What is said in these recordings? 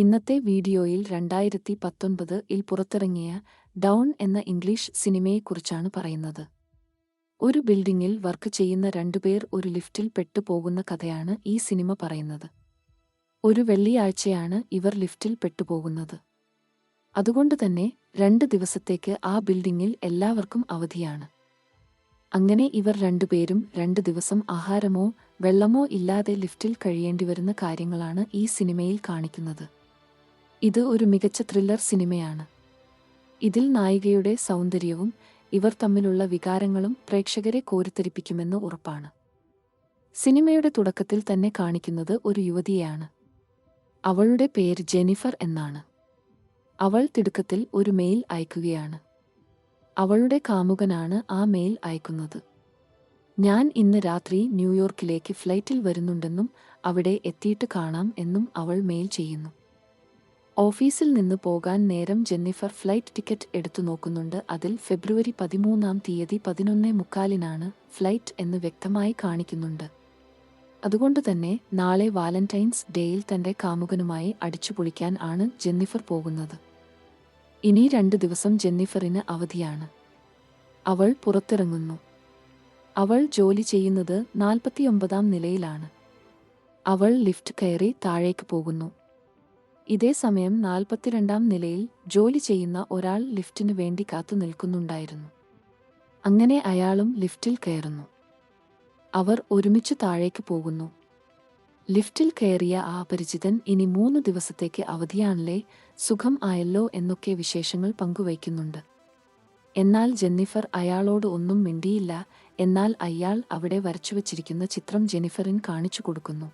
ഇന്നത്തെ വീഡിയോയിൽ രണ്ടായിരത്തി പത്തൊൻപത് ഇൽ പുറത്തിറങ്ങിയ ഡൗൺ എന്ന ഇംഗ്ലീഷ് സിനിമയെക്കുറിച്ചാണ് പറയുന്നത്. ഒരു ബിൽഡിംഗിൽ വർക്ക് ചെയ്യുന്ന രണ്ടുപേർ ഒരു ലിഫ്റ്റിൽ പെട്ടുപോകുന്ന കഥയാണ് ഈ സിനിമ പറയുന്നത്. ഒരു വെള്ളിയാഴ്ചയാണ് ഇവർ ലിഫ്റ്റിൽ പെട്ടുപോകുന്നത്. അതുകൊണ്ട് തന്നെ രണ്ട് ദിവസത്തേക്ക് ആ ബിൽഡിംഗിൽ എല്ലാവർക്കും അവധിയാണ്. അങ്ങനെ ഇവർ രണ്ടുപേരും രണ്ട് ദിവസം ആഹാരമോ വെള്ളമോ ഇല്ലാതെ ലിഫ്റ്റിൽ കഴിയേണ്ടി വരുന്ന കാര്യങ്ങളാണ് ഈ സിനിമയിൽ കാണിക്കുന്നത്. ഇത് ഒരു മികച്ച ത്രില്ലർ സിനിമയാണ്. ഇതിൽ നായികയുടെ സൗന്ദര്യവും ഇവർ തമ്മിലുള്ള വികാരങ്ങളും പ്രേക്ഷകരെ കോരിത്തരിപ്പിക്കുമെന്ന് ഉറപ്പാണ്. സിനിമയുടെ തുടക്കത്തിൽ തന്നെ കാണിക്കുന്നത് ഒരു യുവതിയാണ് അവളുടെ പേര് ജെനിഫർ എന്നാണ്. അവൾ തിടുക്കത്തിൽ ഒരു മെയിൽ അയക്കുകയാണ്. അവളുടെ കാമുകനാണ് ആ മെയിൽ അയക്കുന്നത്. ഞാൻ ഇന്ന് രാത്രി ന്യൂയോർക്കിലേക്ക് ഫ്ലൈറ്റിൽ വരുന്നുണ്ടെന്നും അവിടെ എത്തിയിട്ട് കാണാം എന്നും അവൾ മെയിൽ ചെയ്യുന്നു. ഓഫീസിൽ നിന്ന് പോകാൻ നേരം ജെന്നിഫർ ഫ്ലൈറ്റ് ടിക്കറ്റ് എടുത്തു നോക്കുന്നുണ്ട്. അതിൽ ഫെബ്രുവരി പതിമൂന്നാം തീയതി പതിനൊന്നേ മുക്കാലിനാണ് ഫ്ലൈറ്റ് എന്ന് വ്യക്തമായി കാണിക്കുന്നുണ്ട്. അതുകൊണ്ട് തന്നെ നാളെ വാലന്റൈൻസ് ഡേയിൽ തന്റെ കാമുകനുമായി അടിച്ചുപൊളിക്കാൻ ആണ് ജെന്നിഫർ പോകുന്നത്. ഇനി രണ്ട് ദിവസം ജെന്നിഫറിന് അവധിയാണ്. അവൾ പുറത്തിറങ്ങുന്നു. അവൾ ജോലി ചെയ്യുന്നത് നാൽപ്പത്തിയൊമ്പതാം നിലയിലാണ്. അവൾ ലിഫ്റ്റ് കയറി താഴേക്ക് പോകുന്നു. ഇതേ സമയം നാൽപ്പത്തിരണ്ടാം നിലയിൽ ജോലി ചെയ്യുന്ന ഒരാൾ ലിഫ്റ്റിനു വേണ്ടി കാത്തു നിൽക്കുന്നുണ്ടായിരുന്നു. അങ്ങനെ അയാളും ലിഫ്റ്റിൽ കയറുന്നു. അവർ ഒരുമിച്ച് താഴേക്ക് പോകുന്നു. ലിഫ്റ്റിൽ കയറിയ ആ അപരിചിതൻ ഇനി മൂന്ന് ദിവസത്തേക്ക് അവധിയാണല്ലേ സുഖം ആയല്ലോ എന്നൊക്കെ വിശേഷങ്ങൾ പങ്കുവയ്ക്കുന്നുണ്ട്. എന്നാൽ ജെന്നിഫർ അയാളോട് ഒന്നും മിണ്ടിയില്ല എന്നാൽ അയാൾ അവിടെ വരച്ചുവച്ചിരിക്കുന്ന ചിത്രം ജെന്നിഫറിൻ കാണിച്ചു കൊടുക്കുന്നു.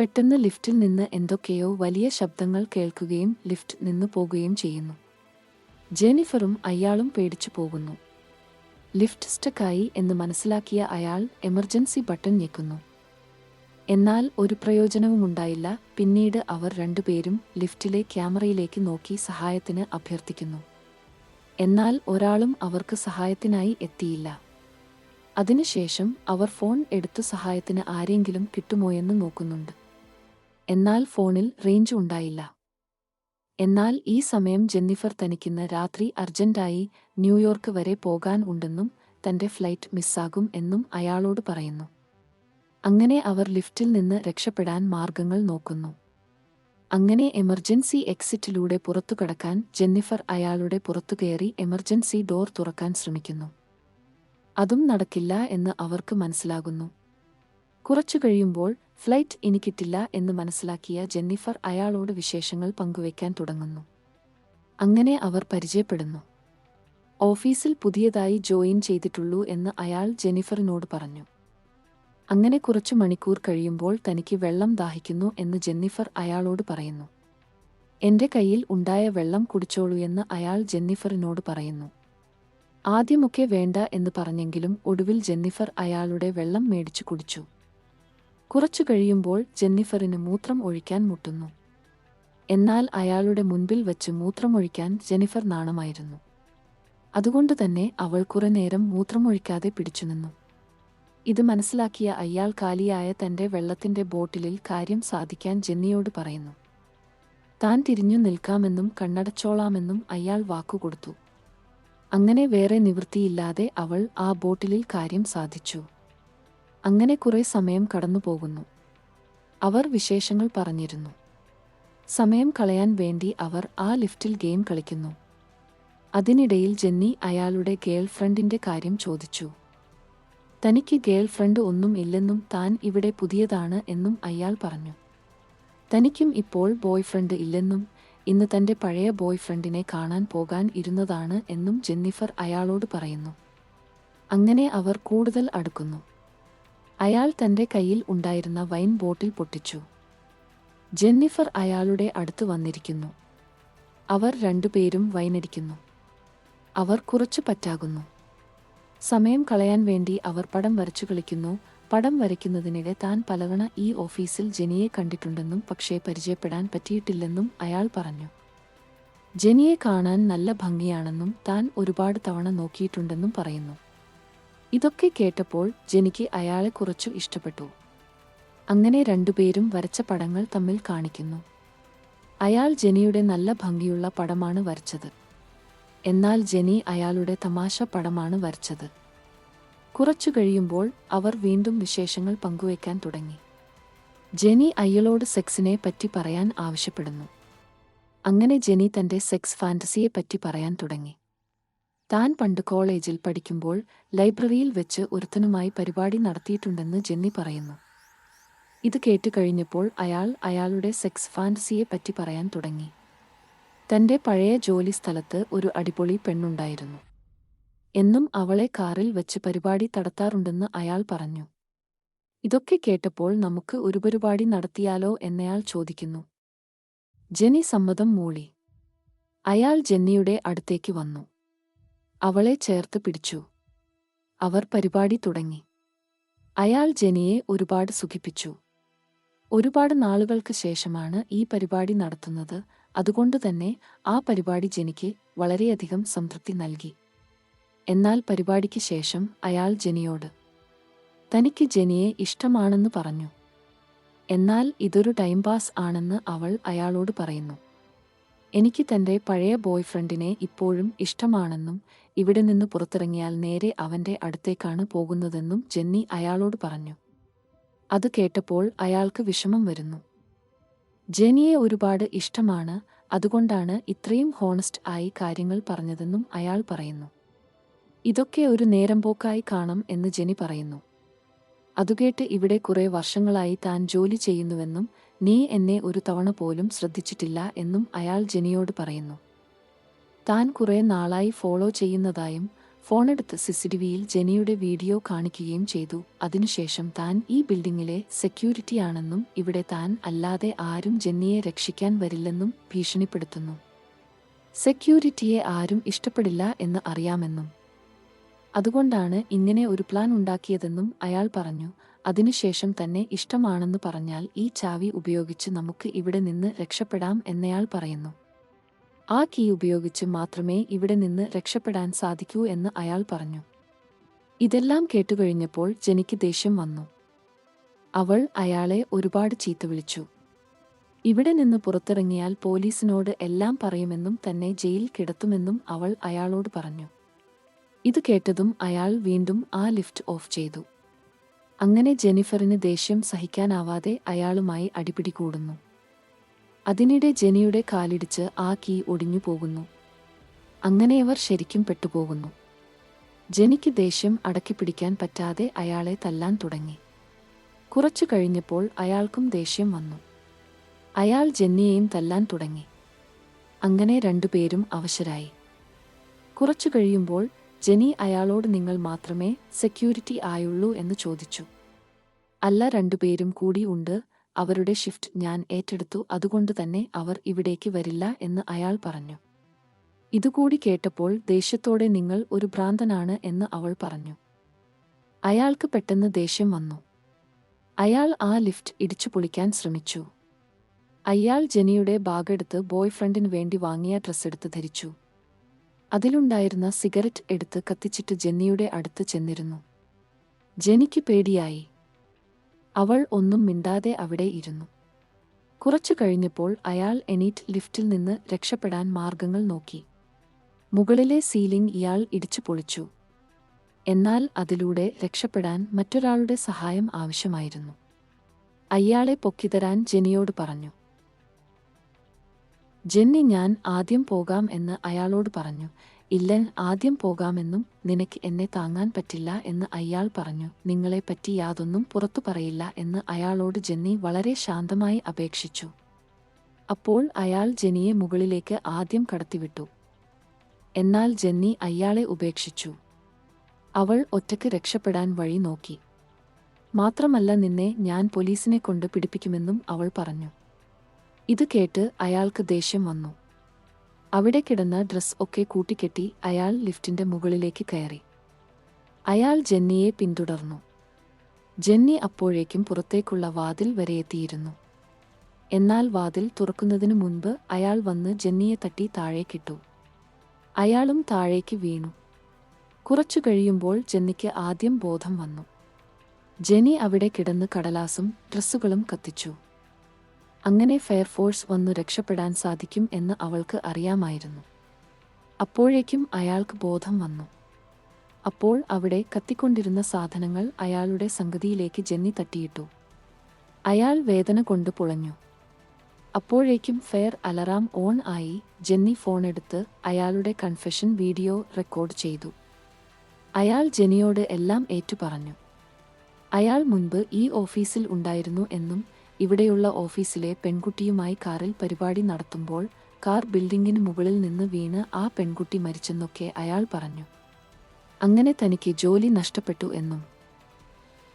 പെട്ടെന്ന് ലിഫ്റ്റിൽ നിന്ന് എന്തൊക്കെയോ വലിയ ശബ്ദങ്ങൾ കേൾക്കുകയും ലിഫ്റ്റ് നിന്നു പോകുകയും ചെയ്യുന്നു. ജെനിഫറും അയാളും പേടിച്ചു പോകുന്നു. ലിഫ്റ്റ് സ്റ്റക്കായി എന്ന് മനസ്സിലാക്കിയ അയാൾ എമർജൻസി ബട്ടൺ ഞെക്കുന്നു. എന്നാൽ ഒരു പ്രയോജനവുമുണ്ടായില്ല പിന്നീട് അവർ രണ്ടുപേരും ലിഫ്റ്റിലെ ക്യാമറയിലേക്ക് നോക്കി സഹായത്തിന് അഭ്യർത്ഥിക്കുന്നു. എന്നാൽ ഒരാളും അവർക്ക് സഹായത്തിനായി എത്തിയില്ല. അതിനുശേഷം അവർ ഫോൺ എടുത്തു സഹായത്തിന് ആരെങ്കിലും കിട്ടുമോയെന്ന് നോക്കുന്നുണ്ട്. എന്നാൽ ഫോണിൽ റേഞ്ച് ഉണ്ടായില്ല. എന്നാൽ ഈ സമയം ജെന്നിഫർ തനിക്കിന്ന് രാത്രി അർജന്റായി ന്യൂയോർക്ക് വരെ പോകാൻ ഉണ്ടെന്നും തന്റെ ഫ്ലൈറ്റ് മിസ്സാകും എന്നും അയാളോട് പറയുന്നു. അങ്ങനെ അവർ ലിഫ്റ്റിൽ നിന്ന് രക്ഷപ്പെടാൻ മാർഗങ്ങൾ നോക്കുന്നു. അങ്ങനെ എമർജൻസി എക്സിറ്റിലൂടെ പുറത്തു കടക്കാൻ ജെന്നിഫർ അയാളുടെ പുറത്തു കയറി എമർജൻസി ഡോർ തുറക്കാൻ ശ്രമിക്കുന്നു. അതും നടക്കില്ല എന്ന് അവർക്ക് മനസ്സിലാകുന്നു. കുറച്ചു കഴിയുമ്പോൾ ഫ്ലൈറ്റ് ഇനി കിട്ടില്ല എന്ന് മനസ്സിലാക്കിയ ജെന്നിഫർ അയാളോട് വിശേഷങ്ങൾ പങ്കുവയ്ക്കാൻ തുടങ്ങുന്നു. അങ്ങനെ അവർ പരിചയപ്പെടുന്നു. ഓഫീസിൽ പുതിയതായി ജോയിൻ ചെയ്തിട്ടുള്ളൂ എന്ന് അയാൾ ജെന്നിഫറിനോട് പറഞ്ഞു. അങ്ങനെ കുറച്ചു മണിക്കൂർ കഴിയുമ്പോൾ തനിക്ക് വെള്ളം ദാഹിക്കുന്നു എന്ന് ജെന്നിഫർ അയാളോട് പറയുന്നു. എന്റെ കയ്യിൽ ഉണ്ടായ വെള്ളം കുടിച്ചോളൂ എന്ന് അയാൾ ജെന്നിഫറിനോട് പറയുന്നു. ആദ്യമൊക്കെ വേണ്ട എന്ന് പറഞ്ഞെങ്കിലും ഒടുവിൽ ജെന്നിഫർ അയാളുടെ വെള്ളം മേടിച്ചു കുടിച്ചു. കുറച്ചു കഴിയുമ്പോൾ ജെന്നിഫറിന് മൂത്രം ഒഴിക്കാൻ മുട്ടുന്നു. എന്നാൽ അയാളുടെ മുൻപിൽ വച്ച് മൂത്രമൊഴിക്കാൻ ജെന്നിഫർ നാണമായിരുന്നു. അതുകൊണ്ട് തന്നെ അവൾ കുറെ നേരം മൂത്രമൊഴിക്കാതെ പിടിച്ചുനിന്നു ഇത് മനസ്സിലാക്കിയ അയാൾ കാലിയായ തന്റെ വെള്ളത്തിന്റെ ബോട്ടിലിൽ കാര്യം സാധിക്കാൻ ജെന്നിയോട് പറയുന്നു. താൻ തിരിഞ്ഞു നിൽക്കാമെന്നും കണ്ണടച്ചോളാമെന്നും അയാൾ വാക്കുകൊടുത്തു അങ്ങനെ വേറെ നിവൃത്തിയില്ലാതെ അവൾ ആ ബോട്ടിലിൽ കാര്യം സാധിച്ചു. അങ്ങനെ കുറേ സമയം കടന്നുപോകുന്നു. അവർ വിശേഷങ്ങൾ പറഞ്ഞിരുന്നു. സമയം കളയാൻ വേണ്ടി അവർ ആ ലിഫ്റ്റിൽ ഗെയിം കളിക്കുന്നു. അതിനിടയിൽ ജെന്നി അയാളുടെ ഗേൾ ഫ്രണ്ടിന്റെ കാര്യം ചോദിച്ചു. തനിക്ക് ഗേൾ ഫ്രണ്ട് ഒന്നും ഇല്ലെന്നും താൻ ഇവിടെ പുതിയതാണ് എന്നും അയാൾ പറഞ്ഞു. തനിക്കും ഇപ്പോൾ ബോയ് ഫ്രണ്ട് ഇല്ലെന്നും ഇന്ന് തന്റെ പഴയ ബോയ് ഫ്രണ്ടിനെ കാണാൻ പോകാൻ ഇരുന്നതാണ് എന്നും ജെന്നിഫർ അയാളോട് പറയുന്നു. അങ്ങനെ അവർ കൂടുതൽ അടുക്കുന്നു. അയാൾ തന്റെ കയ്യിൽ ഉണ്ടായിരുന്ന വൈൻ ബോട്ടിൽ പൊട്ടിച്ചു. ജെന്നിഫർ അയാളുടെ അടുത്ത് വന്നിരിക്കുന്നു. അവർ രണ്ടുപേരും വൈനടിക്കുന്നു അവർ കുറച്ചു പറ്റാകുന്നു. സമയം കളയാൻ വേണ്ടി അവർ പടം വരച്ചു കളിക്കുന്നു. പടം വരയ്ക്കുന്നതിനിടെ താൻ പലവണ ഈ ഓഫീസിൽ ജെനിയെ കണ്ടിട്ടുണ്ടെന്നും പക്ഷേ പരിചയപ്പെടാൻ പറ്റിയിട്ടില്ലെന്നും അയാൾ പറഞ്ഞു. ജെനിയെ കാണാൻ നല്ല ഭംഗിയാണെന്നും താൻ ഒരുപാട് തവണ നോക്കിയിട്ടുണ്ടെന്നും പറയുന്നു. ഇതൊക്കെ കേട്ടപ്പോൾ ജെനിക്ക് അയാളെ കുറച്ചു ഇഷ്ടപ്പെട്ടു. അങ്ങനെ രണ്ടുപേരും വരച്ച പടങ്ങൾ തമ്മിൽ കാണിക്കുന്നു. അയാൾ ജെനിയുടെ നല്ല ഭംഗിയുള്ള പടമാണ് വരച്ചത്. എന്നാൽ ജെനി അയാളുടെ തമാശ പടമാണ് വരച്ചത്. കുറച്ചു കഴിയുമ്പോൾ അവർ വീണ്ടും വിശേഷങ്ങൾ പങ്കുവയ്ക്കാൻ തുടങ്ങി. ജെനി അയാളോട് സെക്സിനെ പറ്റി പറയാൻ ആവശ്യപ്പെടുന്നു. അങ്ങനെ ജെനി തന്റെ സെക്സ് ഫാന്റസിയെ പറ്റി പറയാൻ തുടങ്ങി. താൻ പണ്ട് കോളേജിൽ പഠിക്കുമ്പോൾ ലൈബ്രറിയിൽ വെച്ച് ഒരുത്തനുമായി പരിപാടി നടത്തിയിട്ടുണ്ടെന്ന് ജെന്നി പറയുന്നു. ഇത് കേട്ടുകഴിഞ്ഞപ്പോൾ അയാൾ അയാളുടെ സെക്സ് ഫാന്റസിയെ പറ്റി പറയാൻ തുടങ്ങി. തന്റെ പഴയ ജോലി സ്ഥലത്ത് ഒരു അടിപൊളി പെണ്ണുണ്ടായിരുന്നു. എന്നും അവളെ കാറിൽ വെച്ച് പരിപാടി നടത്താറുണ്ടെന്ന് അയാൾ പറഞ്ഞു. ഇതൊക്കെ കേട്ടപ്പോൾ നമുക്ക് ഒരു പരിപാടി നടത്തിയാലോ എന്നയാൾ ചോദിക്കുന്നു. ജെനി സമ്മതം മൂളി. അയാൾ ജെന്നിയുടെ അടുത്തേക്ക് വന്നു. അവളെ ചേർത്ത് പിടിച്ചു. അവർ പരിപാടി തുടങ്ങി. അയാൾ ജെനിയെ ഒരുപാട് സുഖിപ്പിച്ചു. ഒരുപാട് നാളുകൾക്ക് ശേഷമാണ് ഈ പരിപാടി നടത്തുന്നത്. അതുകൊണ്ട് തന്നെ ആ പരിപാടി ജെനിക്ക് വളരെയധികം സംതൃപ്തി നൽകി. എന്നാൽ പരിപാടിക്ക് ശേഷം അയാൾ ജെനിയോട് തനിക്ക് ജെനിയെ ഇഷ്ടമാണെന്ന് പറഞ്ഞു. എന്നാൽ ഇതൊരു ടൈം പാസ് ആണെന്ന് അവൾ അയാളോട് പറയുന്നു. എനിക്ക് തന്റെ പഴയ ബോയ്ഫ്രണ്ടിനെ ഇപ്പോഴും ഇഷ്ടമാണെന്നും ഇവിടെ നിന്ന് പുറത്തിറങ്ങിയാൽ നേരെ അവന്റെ അടുത്തേക്കാണ് പോകുന്നതെന്നും ജെന്നി അയാളോട് പറഞ്ഞു. അത് കേട്ടപ്പോൾ അയാൾക്ക് വിഷമം വരുന്നു. ജെനിയെ ഒരുപാട് ഇഷ്ടമാണ് അതുകൊണ്ടാണ് ഇത്രയും ഹോണസ്റ്റ് ആയി കാര്യങ്ങൾ പറഞ്ഞതെന്നും അയാൾ പറയുന്നു. ഇതൊക്കെ ഒരു നേരം പോക്കായി കാണും എന്ന് ജെനി പറയുന്നു. അതുകേട്ട് ഇവിടെ കുറെ വർഷങ്ങളായി താൻ ജോലി ചെയ്യുന്നുവെന്നും നീ എന്നെ ഒരു തവണ പോലും ശ്രദ്ധിച്ചിട്ടില്ല എന്നും അയാൾ ജെനിയോട് പറയുന്നു. താൻ കുറെ നാളായി ഫോളോ ചെയ്യുന്നതായും ഫോണെടുത്ത് സിസിടിവിയിൽ ജെനിയുടെ വീഡിയോ കാണിക്കുകയും ചെയ്തു. അതിനുശേഷം താൻ ഈ ബിൽഡിംഗിലെ സെക്യൂരിറ്റിയാണെന്നും ഇവിടെ താൻ അല്ലാതെ ആരും ജെന്നിയെ രക്ഷിക്കാൻ വരില്ലെന്നും ഭീഷണിപ്പെടുത്തുന്നു. സെക്യൂരിറ്റിയെ ആരും ഇഷ്ടപ്പെടില്ല എന്ന് അറിയാമെന്നും. അതുകൊണ്ടാണ് ഇങ്ങനെ ഒരു പ്ലാൻ ഉണ്ടാക്കിയതെന്നും അയാൾ പറഞ്ഞു. അതിനുശേഷം തന്നെ ഇഷ്ടമാണെന്ന് പറഞ്ഞാൽ ഈ ചാവി ഉപയോഗിച്ച് നമുക്ക് ഇവിടെ നിന്ന് രക്ഷപ്പെടാം എന്നയാൾ പറയുന്നു. ആ കീ ഉപയോഗിച്ച് മാത്രമേ ഇവിടെ നിന്ന് രക്ഷപ്പെടാൻ സാധിക്കൂ എന്ന് അയാൾ പറഞ്ഞു. ഇതെല്ലാം കേട്ടുകഴിഞ്ഞപ്പോൾ ജനിക്ക് ദേഷ്യം വന്നു. അവൾ അയാളെ ഒരുപാട് ചീത്ത വിളിച്ചു. ഇവിടെ നിന്ന് പുറത്തിറങ്ങിയാൽ പോലീസിനോട് എല്ലാം പറയുമെന്നും തന്നെ ജയിൽ കിടത്തുമെന്നും അവൾ അയാളോട് പറഞ്ഞു. ഇത് കേട്ടതും അയാൾ വീണ്ടും ആ ലിഫ്റ്റ് ഓഫ് ചെയ്തു. അങ്ങനെ ജെനിഫറിന് ദേഷ്യം സഹിക്കാനാവാതെ അയാളുമായി അടിപിടി കൂടുന്നു. അതിനിടെ ജെനിയുടെ കാലിടിച്ച് ആ കീ ഒടിഞ്ഞു പോകുന്നു. അങ്ങനെ അവർ ശരിക്കും പെട്ടുപോകുന്നു. ജെനിക്ക് ദേഷ്യം അടക്കിപ്പിടിക്കാൻ പറ്റാതെ അയാളെ തല്ലാൻ തുടങ്ങി. കുറച്ചു കഴിഞ്ഞപ്പോൾ അയാൾക്കും ദേഷ്യം വന്നു. അയാൾ ജെന്നിയെയും തല്ലാൻ തുടങ്ങി. അങ്ങനെ രണ്ടുപേരും അവശരായി. കുറച്ചു കഴിയുമ്പോൾ ജെനി അയാളോട് നിങ്ങൾ മാത്രമേ സെക്യൂരിറ്റി ആയുള്ളൂ എന്ന് ചോദിച്ചു. അല്ല രണ്ടുപേരും കൂടി ഉണ്ട് അവരുടെ ഷിഫ്റ്റ് ഞാൻ ഏറ്റെടുത്തു അതുകൊണ്ട് തന്നെ അവർ ഇവിടേക്ക് വരില്ല എന്ന് അയാൾ പറഞ്ഞു. ഇതുകൂടി കേട്ടപ്പോൾ ദേഷ്യത്തോടെ നിങ്ങൾ ഒരു ഭ്രാന്തനാണ് എന്ന് അവൾ പറഞ്ഞു. അയാൾക്ക് പെട്ടെന്ന് ദേഷ്യം വന്നു. അയാൾ ആ ലിഫ്റ്റ് ഇടിച്ചു പൊളിക്കാൻ ശ്രമിച്ചു. അയാൾ ജെനിയുടെ ബാഗെടുത്ത് ബോയ്ഫ്രണ്ടിന് വേണ്ടി വാങ്ങിയ ഡ്രസ്സ് എടുത്ത് ധരിച്ചു. അതിലുണ്ടായിരുന്ന സിഗരറ്റ് എടുത്ത് കത്തിച്ചിട്ട് ജെന്നിയുടെ അടുത്ത് ചെന്നിരുന്നു. ജെനിക്ക് പേടിയായി. അവൾ ഒന്നും മിണ്ടാതെ അവിടെ ഇരുന്നു. കുറച്ചു കഴിഞ്ഞപ്പോൾ അയാൾ എണീറ്റ് ലിഫ്റ്റിൽ നിന്ന് രക്ഷപ്പെടാൻ മാർഗങ്ങൾ നോക്കി. മുകളിലെ സീലിംഗ് ഇയാൾ ഇടിച്ചു പൊളിച്ചു. എന്നാൽ അതിലൂടെ രക്ഷപ്പെടാൻ മറ്റൊരാളുടെ സഹായം ആവശ്യമായിരുന്നു. അയാളെ പൊക്കിതരാൻ ജെനിയോട് പറഞ്ഞു. ജെന്നി ഞാൻ ആദ്യം പോകാം എന്ന് അയാളോട് പറഞ്ഞു. ഇല്ല ആദ്യം പോകാമെന്നും നിനക്ക് എന്നെ താങ്ങാൻ പറ്റില്ല എന്ന് അയാൾ പറഞ്ഞു. നിങ്ങളെപ്പറ്റി യാതൊന്നും പുറത്തു പറയില്ല എന്ന് അയാളോട് ജെന്നി വളരെ ശാന്തമായി അപേക്ഷിച്ചു. അപ്പോൾ അയാൾ ജെനിയെ മുകളിലേക്ക് ആദ്യം കടത്തിവിട്ടു. എന്നാൽ ജെന്നി അയാളെ ഉപേക്ഷിച്ചു. അവൾ ഒറ്റയ്ക്ക് രക്ഷപ്പെടാൻ വഴി നോക്കി. മാത്രമല്ല നിന്നെ ഞാൻ പോലീസിനെ കൊണ്ട് പിടിപ്പിക്കുമെന്നും അവൾ പറഞ്ഞു. ഇത് കേട്ട് അയാൾക്ക് ദേഷ്യം വന്നു. അവിടെ കിടന്ന ഡ്രസ് ഒക്കെ കൂട്ടിക്കെട്ടി അയാൾ ലിഫ്റ്റിന്റെ മുകളിലേക്ക് കയറി. അയാൾ ജെന്നിയെ പിന്തുടർന്നു. ജെന്നി അപ്പോഴേക്കും പുറത്തേക്കുള്ള വാതിൽ വരെ എത്തിയിരുന്നു. എന്നാൽ വാതിൽ തുറക്കുന്നതിനു മുൻപ് അയാൾ വന്ന് ജെന്നിയെ തട്ടി താഴേക്കിട്ടു അയാളും താഴേക്ക് വീണു. കുറച്ചു കഴിയുമ്പോൾ ജെന്നിക്ക് ആദ്യം ബോധം വന്നു. ജെനി അവിടെ കിടന്ന് കടലാസും ഡ്രസ്സുകളും കത്തിച്ചു. അങ്ങനെ ഫയർഫോഴ്സ് വന്നു രക്ഷപ്പെടാൻ സാധിക്കും എന്ന് അവൾക്ക് അറിയാമായിരുന്നു. അപ്പോഴേക്കും അയാൾക്ക് ബോധം വന്നു. അപ്പോൾ അവിടെ കത്തിക്കൊണ്ടിരുന്ന സാധനങ്ങൾ അയാളുടെ സംഗതിയിലേക്ക് ജെന്നി തട്ടിയിട്ടു. അയാൾ വേദന കൊണ്ട് പുളഞ്ഞു. അപ്പോഴേക്കും ഫെയർ അലറാം ഓൺ ആയി ജെന്നി ഫോണെടുത്ത് അയാളുടെ കൺഫെഷൻ വീഡിയോ റെക്കോർഡ് ചെയ്തു. അയാൾ ജെനിയോട് എല്ലാം ഏറ്റുപറഞ്ഞു. അയാൾ മുൻപ് ഈ ഓഫീസിൽ ഉണ്ടായിരുന്നു എന്നും ഇവിടെയുള്ള ഓഫീസിലെ പെൺകുട്ടിയുമായി കാറിൽ പരിപാടി നടത്തുമ്പോൾ കാർ ബിൽഡിംഗിന് മുകളിൽ നിന്ന് വീണ് ആ പെൺകുട്ടി മരിച്ചെന്നൊക്കെ അയാൾ പറഞ്ഞു. അങ്ങനെ തനിക്ക് ജോലി നഷ്ടപ്പെട്ടു എന്നും.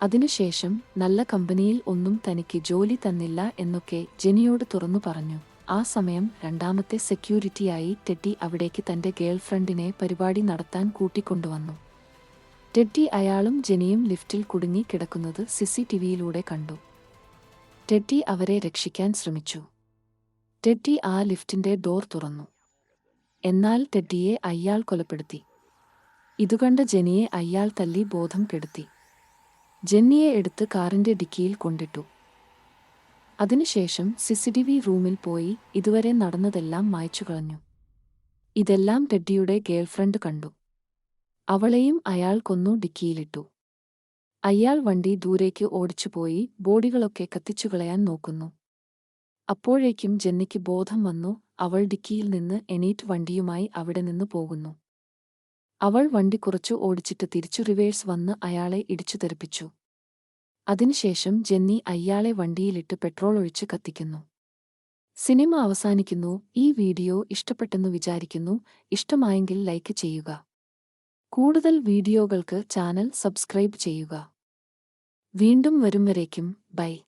അതിനുശേഷം നല്ല കമ്പനിയിൽ ഒന്നും തനിക്ക് ജോലി തന്നില്ല എന്നൊക്കെ ജെനിയോട് തുറന്നു പറഞ്ഞു. ആ സമയം രണ്ടാമത്തെ സെക്യൂരിറ്റിയായി ടെഡ്ഡി അവിടേക്ക് തന്റെ ഗേൾഫ്രണ്ടിനെ പരിപാടി നടത്താൻ കൂട്ടിക്കൊണ്ടുവന്നു. ടെഡ്ഡി അയാളും ജെനിയും ലിഫ്റ്റിൽ കുടുങ്ങി കിടക്കുന്നത് സിസി ടിവിയിലൂടെ കണ്ടു. ടെഡ്ഡി അവരെ രക്ഷിക്കാൻ ശ്രമിച്ചു. ടെഡ്ഡി ആ ലിഫ്റ്റിന്റെ ഡോർ തുറന്നു. എന്നാൽ ടെഡ്ഡിയെ അയാൾ കൊലപ്പെടുത്തി. ഇതുകണ്ട ജെനിയെ അയാൾ തല്ലി ബോധം കെടുത്തി. ജെന്നിയെ എടുത്ത് കാറിന്റെ ഡിക്കിയിൽ കൊണ്ടിട്ടു. അതിനുശേഷം സിസിഡിവി റൂമിൽ പോയി ഇതുവരെ നടന്നതെല്ലാം മായച്ചു കളഞ്ഞു. ഇതെല്ലാം ടെഡ്ഡിയുടെ ഗേൾഫ്രണ്ട് കണ്ടു. അവളെയും അയാൾ കൊന്നു ഡിക്കിയിലിട്ടു. അയാൾ വണ്ടി ദൂരേക്ക് ഓടിച്ചുപോയി ബോഡികളൊക്കെ കത്തിച്ചുകളയാൻ നോക്കുന്നു. അപ്പോഴേക്കും ജെന്നിക്ക് ബോധം വന്നു അവൾ ഡിക്കിയിൽ നിന്ന് എണീറ്റ് വണ്ടിയുമായി അവിടെ നിന്ന് പോകുന്നു. അവൾ വണ്ടി കുറച്ചു ഓടിച്ചിട്ട് തിരിച്ചു റിവേഴ്സ് വന്ന് അയാളെ ഇടിച്ചു തെറിപ്പിച്ചു. അതിനുശേഷം ജെന്നി അയാളെ വണ്ടിയിലിട്ട് പെട്രോൾ ഒഴിച്ച് കത്തിക്കുന്നു. സിനിമ അവസാനിക്കുന്നു. ഈ വീഡിയോ ഇഷ്ടപ്പെട്ടെന്ന് വിചാരിക്കുന്നു. ഇഷ്ടമായെങ്കിൽ ലൈക്ക് ചെയ്യുക. കൂടുതൽ വീഡിയോകൾക്ക് ചാനൽ സബ്സ്ക്രൈബ് ചെയ്യുക. വീണ്ടും വരും വരേക്കും. ബൈ.